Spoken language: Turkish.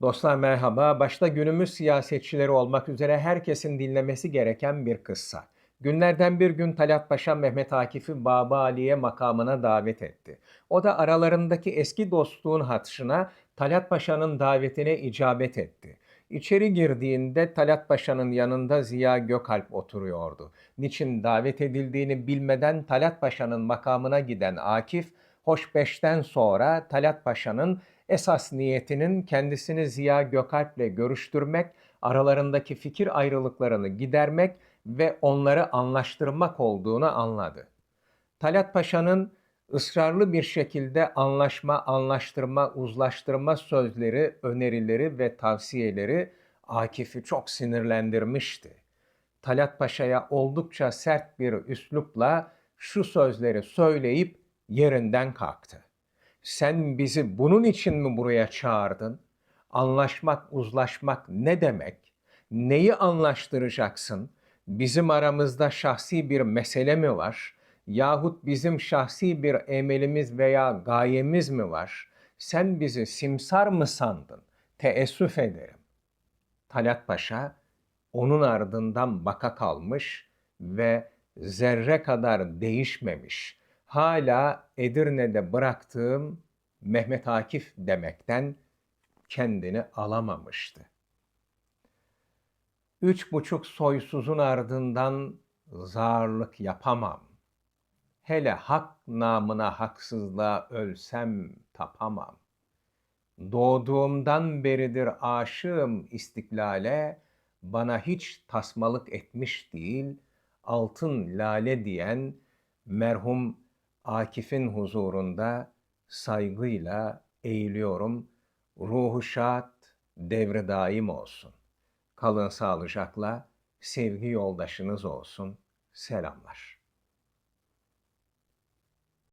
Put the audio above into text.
Dostlar merhaba. Başta günümüz siyasetçileri olmak üzere herkesin dinlemesi gereken bir kıssa. Günlerden bir gün Talat Paşa Mehmet Akif'i Baba Ali'ye makamına davet etti. O da aralarındaki eski dostluğun hatırına Talat Paşa'nın davetine icabet etti. İçeri girdiğinde Talat Paşa'nın yanında Ziya Gökalp oturuyordu. Niçin davet edildiğini bilmeden Talat Paşa'nın makamına giden Akif, Hoşbeş'ten sonra Talat Paşa'nın esas niyetinin kendisini Ziya Gökalp'le görüştürmek, aralarındaki fikir ayrılıklarını gidermek ve onları anlaştırmak olduğunu anladı. Talat Paşa'nın ısrarlı bir şekilde anlaşma, anlaştırma, uzlaştırma sözleri, önerileri ve tavsiyeleri Akif'i çok sinirlendirmişti. Talat Paşa'ya oldukça sert bir üslupla şu sözleri söyleyip yerinden kalktı. Sen bizi bunun için mi buraya çağırdın? Anlaşmak, uzlaşmak ne demek? Neyi anlaştıracaksın? Bizim aramızda şahsi bir mesele mi var? Yahut bizim şahsi bir emelimiz veya gayemiz mi var? Sen bizi simsar mı sandın? Teessüf ederim. Talat Paşa onun ardından baka kalmış ve zerre kadar değişmemiş. Hala Edirne'de bıraktığım Mehmet Akif demekten kendini alamamıştı. Üç buçuk soysuzun ardından zarlık yapamam. Hele hak namına haksızlığa ölsem tapamam. Doğduğumdan beridir aşığım istiklale, bana hiç tasmalık etmiş değil, altın lale diyen merhum Akif'in huzurunda saygıyla eğiliyorum. Ruhu şad, devre daim olsun. Kalın sağlıcakla, sevgi yoldaşınız olsun. Selamlar.